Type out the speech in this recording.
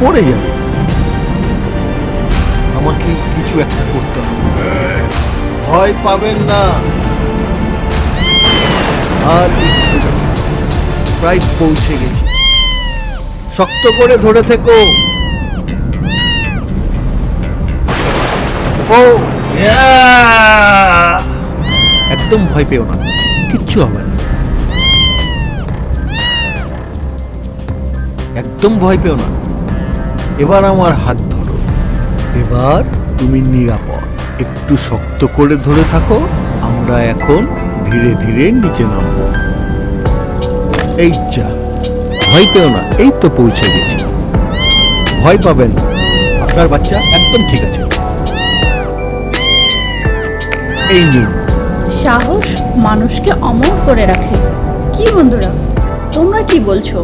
পড়ে যাবে। আমাকে কিছু একটা করতে হবে। ভয় পাবেন না। আর প্রায় পৌঁছে গেছি। শক্ত করে ধরে থেকো। ও! একদম ভয় পেও না। কিচ্ছু হবে না। একদম ভয় পেও না। এবার আমার হাত ধরো। এবার তুমি নিরাপদ। একটু শক্ত করে ধরে থাকো। আমরা এখন ধীরে ধীরে নিচে নামবো। এই যা। ভয় পেও না। এই তো পৌঁছে গেছি। ভয় পাবেন না। আপনার বাচ্চা একদম ঠিক আছে। এই নিন। সাহস মানুষকে অমর করে রাখে। কি বন্ধুরা, তোমরা কি বলছো?